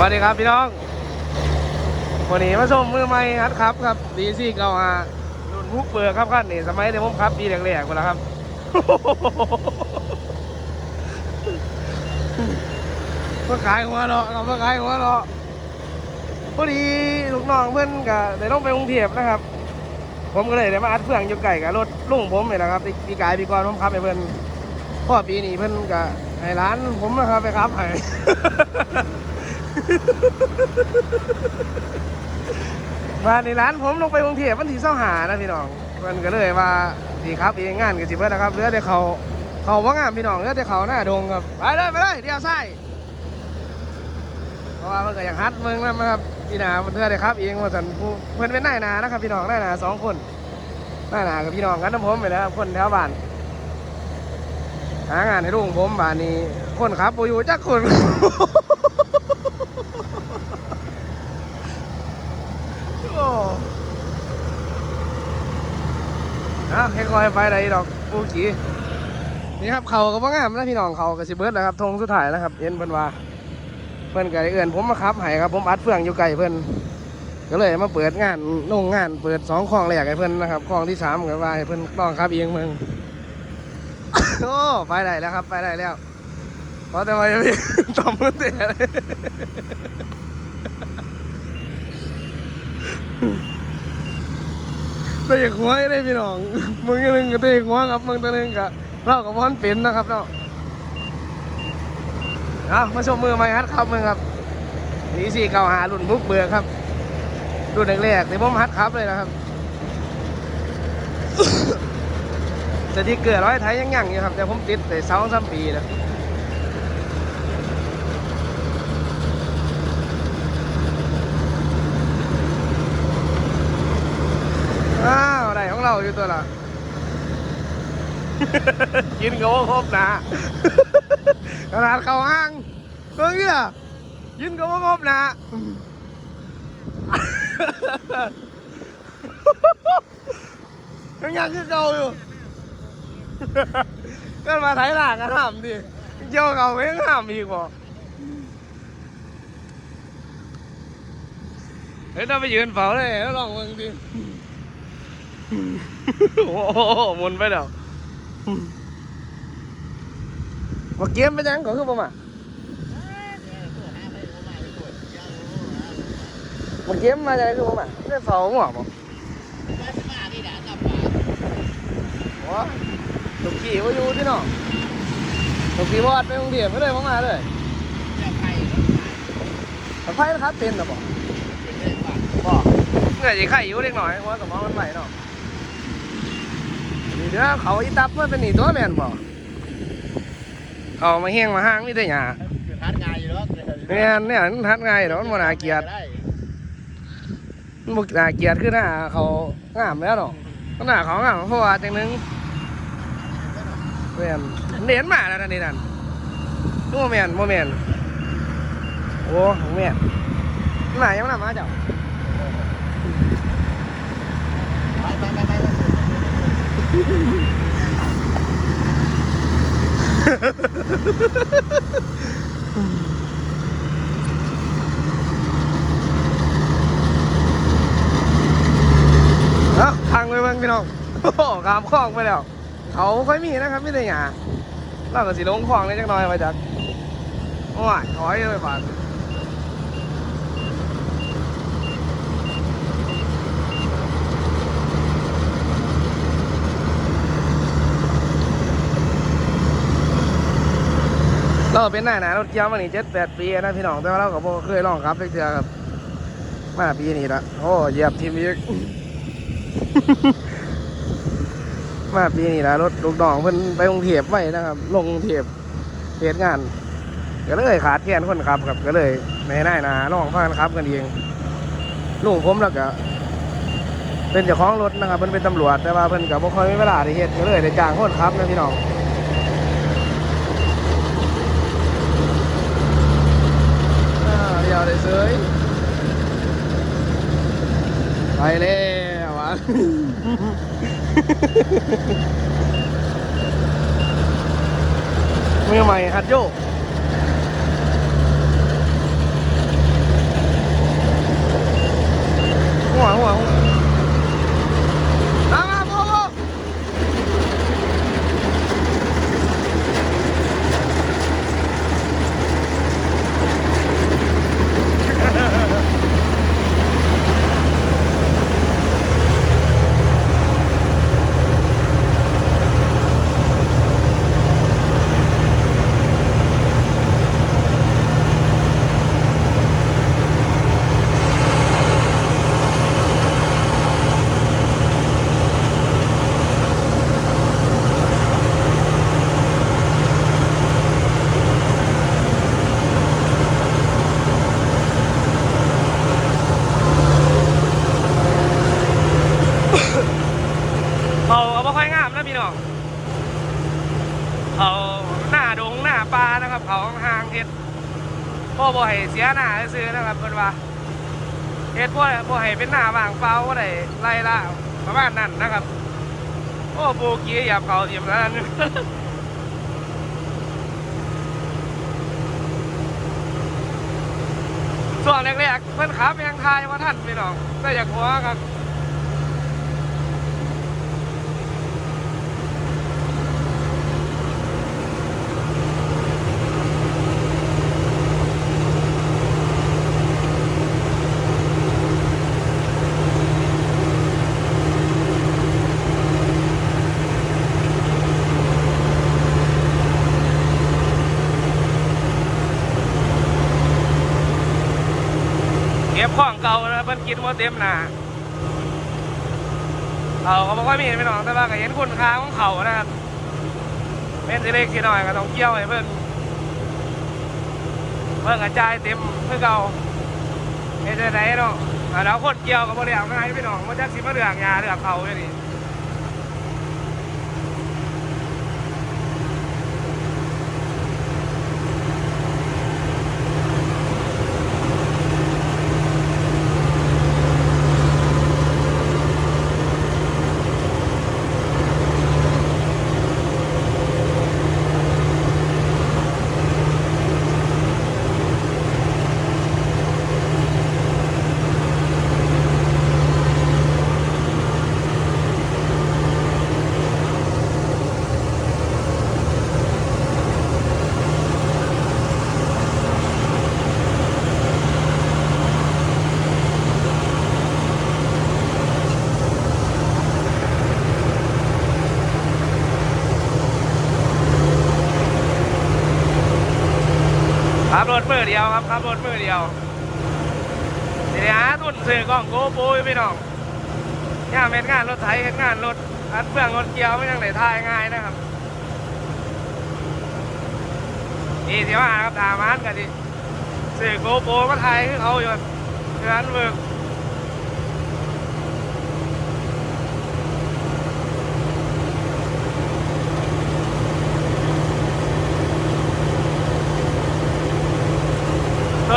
สวัสดีครับพี่น้อง วันนี้มาชมมือใหม่ฮัดครับครับดีซี่เก่าฮะรุ่นฮุกเปิดครับขั้นนี่สมัยเดี๋ยวผมครับปีแรกๆหมดแล้วครับมาขายหัวเราะครับมาขายหัวเราะพอดีลูกน้องเพื่อนก็ได้ต้องไปกรุงเทพนะครับ ผมก็เลยได้มาอัดเฟื่องอยู่ไก่กับรถลุงผมนี่แหละครับปีกายปีก่อนผมขับไปเพื่อนพ่อปีนี้เพื่อนก็ให้ร้านผมนะครับไปครับให้ มาในร้านผมลงไปกรุงเทพวันที่เสาหานะพี่น้องมันก็เลยว่าดีครับเองงานกับสิเบิร์นะครับเหลือแต่เขาเขาว่างามพี่น้องเหลือแต่เขาหน้าดงครับไปเลยไปเลยเดี๋ยวใส่เพราะว่ามันก็อยากฮัดเมืองนะครับพี่นาเถื่อได้ครับเองว่าสันผู้เพื่อนเป็นนายนานะครับ พี่น้องนายนาสองคนนายนากับพี่น้องกันน้ำผมไปแล้วครับคนแถวบ้านหางานให้ลุงผมบ้านนี้คนครับโอยู่จักคน โอ้ เอาให้คอยไปได้ดอกปูกีนี่ครับเขาก็ว่างามนะพี่น้องเขาก็สิเบิร์ดนะครับธงสุดท้ายนะครับเอ็นเพิ่นว่าเพิ่นก็ได้เอื่นผมมาขับให้ครับผมอัดเฟืองอยู่ไกลเพิ่นก็เลยมาเปิดงานลงงานเปิดสองคลองแรกให้เพิ่นนะครับคลองที่สามก็ว่าให้เพิ่นต้องครับเองมึงโอ้ไปได้แล้วครับไปได้แล้วเพราะแต่ว่ายังไม่ตอมมือเตะเลย เตะหัวให้ได้พี่น้องมึงก็นึงก็เตะหัวครับมึงตัวนึงก็เรากับพอนเป็นนะครับเนาะเอามาชมมือใหม่ฮัดครับมึงครับนี่สี่เก้าหารุ่นบุกเบือครับรุ่นแรกๆที่ผมฮัดครับเลยนะครับสติกเกอร์ร้อยไทยยังยังอยู่ครับแต่ผมติดแต่สองสามปีแล้วอ้าวได้ของเราอยู่ตัวละกินก็ว่าครบนะขนาดเขาห้างเพิ่งเนี่ยกินก็ว่ โอ้โหหมุนไปแล้วมาเกมไปยังก่อนคือบ่มามาเกมมาจากคือบ่มาได้เฝ้าหัวบ่โอ้ตุกี้ว่าอยู่ที่น้องตุกี้วอดไปกรุงเทพไปเลยมาเลยแต่ไฟนะครับเป็นหรอบ่บ่เงื่อนไข่อยู่เล็กน่อยเพราะสมองมันไหวเนาะ นี่เด้อเขาอีตับมันเป็นนี่ตัวแม่นบ่เขามาเฮียงมาห้างนี่ได้หยาคือทัดงานอยู่แล้วแม่นเนี่ยมันทัดง่ายดอกมันบ่น่าเกลียดมันบ่น่าเกลียดคือหน้าเขางามแล้วเนาะหน้าเขางามเพราะว่าจังหนึงแม่นเน้นมาแล้วนั่นนี่นั่นบ่แม่นบ่แม่นโอ้แม่นหน้ายังนำมาเจ้า ไปไปไปไป เอ้าทางไปเบิ่งพี่น้องโอ้โหขามคลองไปแล้ว เขาค่อยมีนะครับไม่ได้หยาเราก็สิลงคลองเลยจักหน่อยมาจากโอ้ยถอยเลยบาด เราเป็นหน้าหนารถเกี่ยวมานี่เจ็ดแปดปีนะพี่น้องแต่ว่าเราก็บ่เคยลองครับเทื่อครับ มาปีนี้ละโอ้เหยียบทีมอีกมาปีนี้ละรถลูกน้องเพิ่นไปกรุงเทพไว้นะครับ ลงกรุงเทพเหตุงาน ก็เลยขาดแคลนคนขับครับก็เลยในหน้านาลองพากันขับกันเองลุงผมแล้วก็เป็นเจ้าของรถนะครับเพิ่นเป็นตำรวจแต่ว่าเพิ่นก็บ่ค่อยมีเวลาได้เฮ็ดก็เลยได้จ้างคนขับนะพี่น้อง ยไปแล้วอะมื่อใหม่ฮัดโยหัวหัวหัว เอาหน้าดงหน้าปลานะครับเขาหางเห็ดพ่อบ่ให้เสียหน้าซื้อนะครับเพิ่นว่าเห็ดพ่อบ่ให้เป็นหน้าบางเปล่าก็ได้ไล่ละประมาณนั้นนะครับโอ้โบกี้หยาบเขาเสียบแล้วนั่นช่วงแรกๆเพื่อนขาแมงทายว่าท่านไม่หรอกแต่หยากหัวครับ บของเก่านะเพิ่นกินมดเต็มหนาเขาก็บ่ค่อยมีพี่น้องแต่ว่าก็เห็นคุณค่าของเขานะครับเป็นสิเล็กสิน้อยก็ต้องเกี่ยวให้เพิ่นเพิ่นกระจายเต็มเพื่อเก่าเฮ็ดได้เนาะอ่าแล้วคนเกี่ยวก็บ่ได้เอาง่ายพี่น้องมันจักสิมาเลือกยาเลือกเขาอยู่นี่ รถมือเดียวครับขับรถมือเดียวทีนี้หาทุนซื้อกล้องโกโปรอยู่พี่น้องย่าเฮ็ดงานรถไถเฮ็ดงานรถอัดเฟืองรถเกียวไม่ยังไหนทายง่ายนะครับนี่เที่ว่าครับตามอันกันดิซื้อโกโปรมาถ่ายคือเขาอยู่เพื่อนเวิร์ก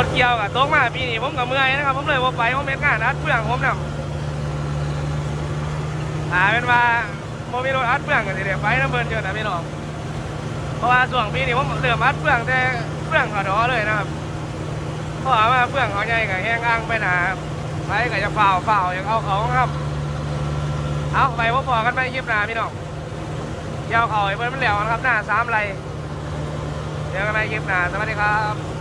ถเกี่ยวกับตกมาปีนี้ผมกับเมื่อยนะครับ ผมเลยว่าไปผมเฮ็ดงานอัดเฟืองผมนำหาเป็นว่าโมมีรถอัดเฟืองกันเดี๋ยวไปน้ำเบิร์นเจอนะพี่น้องเพราะว่าช่วงปีนี้ผมเริ่มอัดเฟืองแต่เฟืองขาดอเลยนะครับเพราะว่าเฟืองเขาใหญ่กับแห้งอ้างไปหนาไปก็จะเฝ้าเฝ้าอย่างเอาเขาครับ เอาไปพบพอกันไปคลิปหน้าพี่น้องเกี่ยวเขาไอ้เบิร์นมันเหลวนะครับหน้าสามไรเจอกันในคลิปหน้าสวัสดีครับ